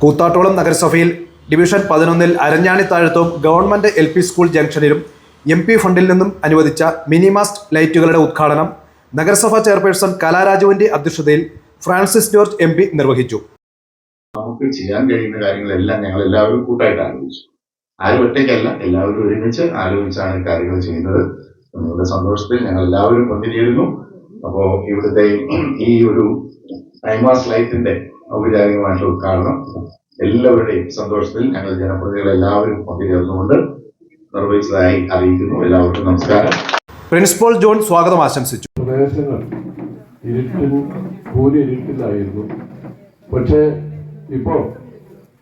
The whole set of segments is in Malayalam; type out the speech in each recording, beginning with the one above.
കൂത്താട്ടോളം നഗരസഭയിൽ ഡിവിഷൻ പതിനൊന്നിൽ അരഞ്ഞാണിത്താഴത്തും ഗവൺമെന്റ് എൽ പി സ്കൂൾ ജംഗ്ഷനിലും എം പി ഫണ്ടിൽ നിന്നും അനുവദിച്ച മിനിമാസ്റ്റ് ലൈറ്റുകളുടെ ഉദ്ഘാടനം നഗരസഭാ ചെയർപേഴ്സൺ കലാരാജുവിന്റെ അധ്യക്ഷതയിൽ ഫ്രാൻസിസ് ജോർജ് എം പി നിർവഹിച്ചു. നമുക്ക് ചെയ്യാൻ കഴിയുന്ന കാര്യങ്ങളെല്ലാം ഞങ്ങൾ എല്ലാവരും കൂട്ടായിട്ട് ആലോചിച്ചു. ആരും ഒറ്റയ്ക്കല്ല എല്ലാവരും ഒരുമിച്ച് ആലോചിച്ചാണ് കാര്യങ്ങൾ ചെയ്യുന്നത്. നിങ്ങളുടെ സന്തോഷത്തിൽ ഞങ്ങൾ എല്ലാവരും പങ്കുചേരുന്നു അപ്പോ ഇവിടുത്തെ ഈ ഒരു ടൈമാസ് ലൈറ്റിന്റെ ഔപചാരികമായിട്ടുള്ള ഉദ്ഘാടനം എല്ലാവരുടെയും സന്തോഷത്തിൽ ഞങ്ങൾ ജനപ്രതിനിധികൾ എല്ലാവരും പങ്കുചേർന്നുകൊണ്ട് നിർവഹിച്ചതായി അറിയിക്കുന്നു. എല്ലാവർക്കും നമസ്കാരം. പ്രിൻസിപ്പൽ ജോൺ സ്വാഗതം ആശംസിച്ചു. പ്രദേശങ്ങൾ ഇരുട്ടിൽ കൂരി ഇരുട്ടിലായിരുന്നു. പക്ഷേ ഇപ്പോൾ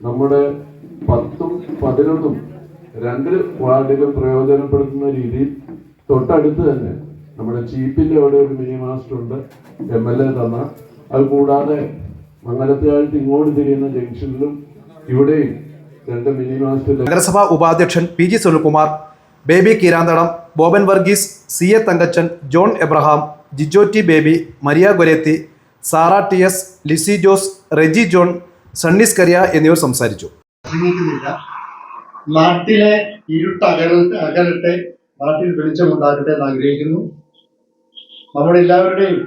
നമ്മുടെ പത്തും പതിനൊന്നും രണ്ട് വാർഡിലും പ്രയോജനപ്പെടുത്തുന്ന രീതിയിൽ തൊട്ടടുത്ത് തന്നെ നമ്മുടെ ചീപ്പിന്റെ അവിടെ ഒരു മിനി മാസ്റ്റർ ഉണ്ട് എം എൽ എ തന്ന. അത് കൂടാതെ മംഗലത്തുകാലത്ത് ഇങ്ങോട്ട് തിരിയുന്ന ജംഗ്ഷനിലും ഇവിടെയും രണ്ട് മിനി മാസ്റ്റർ നഗരസഭാ ഉപാധ്യക്ഷൻ P G Sunilkumar Baby Keeranthadam Boban Varghese C A Thankachan John Abraham Jijo T Baby Maria Goretti Sara T S Lizy Jose Reji John സണ്ണിസ് കരിയ എന്നിവർ സംസാരിച്ചു. നാട്ടിലെ ഇരുട്ട് അകല അകലട്ടെ നാട്ടിൽ വെളിച്ചമുണ്ടാകട്ടെ എന്ന് ആഗ്രഹിക്കുന്നു. നമ്മളെല്ലാവരുടെയും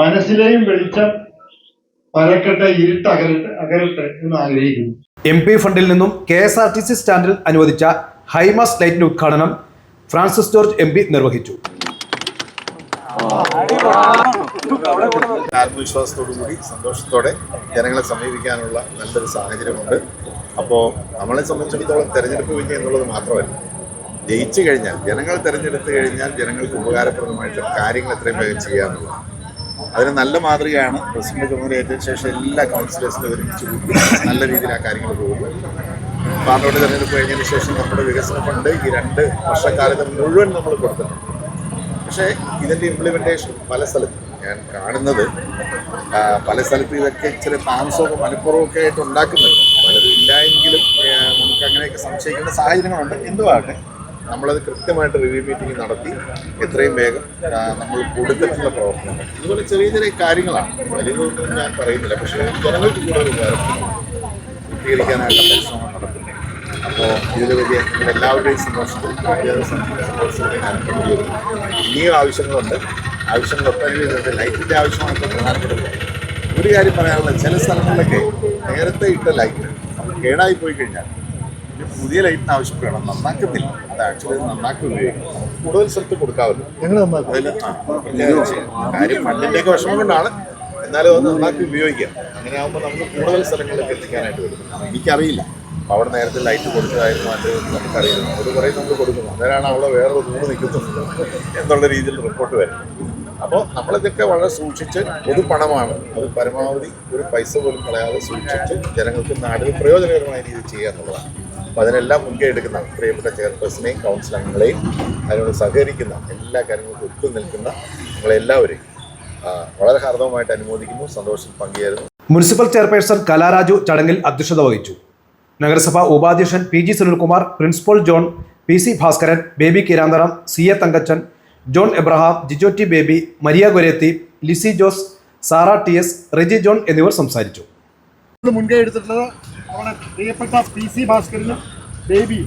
മനസ്സിലെയും വെളിച്ചം പരക്കട്ടെ ഇരുട്ട് അകലട്ടെ അകലട്ടെ എന്ന് ആഗ്രഹിക്കുന്നു. എം പി ഫണ്ടിൽ നിന്നും K S R T C സ്റ്റാൻഡിൽ അനുവദിച്ച ഹൈമാസ് ലൈറ്റിന്റെ ഉദ്ഘാടനം ഫ്രാൻസിസ് ജോർജ് എം പി നിർവഹിച്ചു. ആത്മവിശ്വാസത്തോടു കൂടി സന്തോഷത്തോടെ ജനങ്ങളെ സമീപിക്കാനുള്ള നല്ലൊരു സാഹചര്യമുണ്ട്. അപ്പോൾ നമ്മളെ സംബന്ധിച്ചിടത്തോളം തെരഞ്ഞെടുപ്പ് വിജയം എന്നുള്ളത് മാത്രമല്ല ജയിച്ചു കഴിഞ്ഞാൽ ജനങ്ങൾ തിരഞ്ഞെടുത്ത് കഴിഞ്ഞാൽ ജനങ്ങൾക്ക് ഉപകാരപ്രദമായിട്ട് കാര്യങ്ങൾ എത്രയും വേഗം ചെയ്യാന്നുള്ളത് അതിന് നല്ല മാതൃകയാണ്. പ്രസിഡന്റ് ചുമതലയേറ്റ ശേഷം എല്ലാ കൗൺസിലേഴ്സിനും ഒരുമിച്ച് കൂടി നല്ല രീതിയിൽ ആ കാര്യങ്ങൾ പോകുന്നു പാർലമെന്റ് തെരഞ്ഞെടുപ്പ് കഴിഞ്ഞതിന് ശേഷം നമ്മുടെ വികസന ഫണ്ട് ഈ രണ്ട് വർഷക്കാലത്ത് മുഴുവൻ നമ്മൾ കൊടുത്തിട്ടുണ്ട്. പക്ഷേ ഇതിന്റെ ഇംപ്ലിമെന്റേഷൻ പല സ്ഥലത്തും ഞാൻ കാണുന്നത് പല സ്ഥലത്തും ഇതൊക്കെ ഇച്ചിരി താമസമൊക്കെ മനഃപൂർവമൊക്കെ ആയിട്ട് ഉണ്ടാക്കുന്നുണ്ട്. പലതും ഇല്ല എങ്കിലും നമുക്ക് അങ്ങനെയൊക്കെ സംശയിക്കേണ്ട സാഹചര്യങ്ങളുണ്ട്. എന്തുവാകട്ടെ നമ്മളത് കൃത്യമായിട്ട് റിവ്യൂ മീറ്റിംഗ് നടത്തി എത്രയും വേഗം നമ്മൾ കൊടുത്തിട്ടുള്ള പ്രവർത്തനങ്ങൾ ഇതുപോലെ ചെറിയ ചെറിയ കാര്യങ്ങളാണ്. വലിയതൊന്നും ഞാൻ പറയുന്നില്ല. പക്ഷേ ജനങ്ങൾക്ക് കൂടുതൽ ഉപകാരം പൂർത്തീകരിക്കാനായിട്ടുള്ള പരിശ്രമം നടത്തുന്നത് അപ്പോൾ ഇതിൽ വലിയ എല്ലാവരുടെയും സന്തോഷത്തിൽ ഇനിയും ആവശ്യങ്ങളുണ്ട്. ആവശ്യങ്ങളൊക്കെ ലൈറ്റിന്റെ ആവശ്യമാണ് പ്രധാനപ്പെട്ടത് ഒരു കാര്യം പറയാനുള്ള ചില സ്ഥലങ്ങളിലൊക്കെ നേരത്തെ ഇട്ട ലൈറ്റ് കേടായി പോയി കഴിഞ്ഞാൽ പുതിയ ലൈറ്റിന് ആവശ്യപ്പെടണം. നന്നാക്കത്തില്ല. അത് ആക്ച്വലി നന്നാക്കി ഉപയോഗിക്കും. കൂടുതൽ സ്ഥലത്ത് കൊടുക്കാമല്ലോ ഞങ്ങൾ കാര്യം പ്രത്യേകം ഒക്കെ വിഷമം കൊണ്ടാണ്. എന്നാലും അത് നന്നാക്കി ഉപയോഗിക്കാം. അങ്ങനെ ആകുമ്പോൾ നമുക്ക് കൂടുതൽ സ്ഥലങ്ങളിലേക്ക് എത്തിക്കാനായിട്ട് വരും എനിക്കറിയില്ല. അവിടെ നേരത്തെ ലൈറ്റ് കൊടുത്തതായിരുന്നു അത് നമുക്കറിയുന്നു അവർ കുറേ നമ്മൾ കൊടുക്കുന്നു. അന്നേരമാണ് അവിടെ വേറെ നൂറ് നിൽക്കുന്നത് എന്നുള്ള രീതിയിൽ റിപ്പോർട്ട് വരുന്നത്. അപ്പോൾ നമ്മളിതൊക്കെ വളരെ സൂക്ഷിച്ച് ഒരു പണമാണ് അത് പരമാവധി ഒരു പൈസ പോലും കളയാതെ സൂക്ഷിച്ച് ജനങ്ങൾക്ക് നാടിന് പ്രയോജനകരമായ രീതിയിൽ ചെയ്യുക എന്നുള്ളതാണ്. അപ്പോൾ അതിനെല്ലാം മുൻകൈ എടുക്കുന്ന പ്രിയപ്പെട്ട ചെയർപേഴ്സണെയും കൗൺസിൽ അംഗങ്ങളെയും അതിനോട് സഹകരിക്കുന്ന എല്ലാ കാര്യങ്ങൾക്കും ഒത്തു നിൽക്കുന്ന നിങ്ങളെല്ലാവരെയും വളരെ ഹാർദവമായിട്ട് അനുമോദിക്കുന്നു. സന്തോഷം പങ്കുചേരുന്നു. മുനിസിപ്പൽ ചെയർപേഴ്സൺ കലാരാജു ചടങ്ങിൽ അധ്യക്ഷത വഹിച്ചു. നഗരസഭാ ഉപാധ്യക്ഷൻ P G Sunilkumar principal John P C Bhaskaran Baby Keeranthadam C A Thankachan John Abraham Jijo Baby Maria Goretti Lizy Jose Sara T S Reji John എന്നിവർ സംസാരിച്ചു. മുൻകൈ എടുത്തിട്ടുള്ളത് നമ്മുടെ പ്രിയപ്പെട്ട പി സി ഭാസ്കരനും ബേബി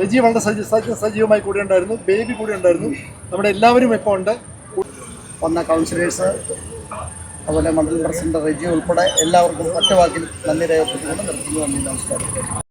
രജി വളരെ സജീ സജീ- സജീവമായി കൂടെ ഉണ്ടായിരുന്നു ബേബി കൂടെ ഉണ്ടായിരുന്നു നമ്മുടെ എല്ലാവരും ഇപ്പോൾ ഉണ്ട്. വന്ന കൗൺസിലേഴ്സ് അതുപോലെ മണ്ഡലം പ്രസിഡന്റ് റെജി ഉൾപ്പെടെ എല്ലാവർക്കും ഒറ്റ വാക്കിൽ നന്ദി രേഖപ്പെട്ടുകൊണ്ട് നിർത്തുന്നു. നന്ദി നമസ്കാരം.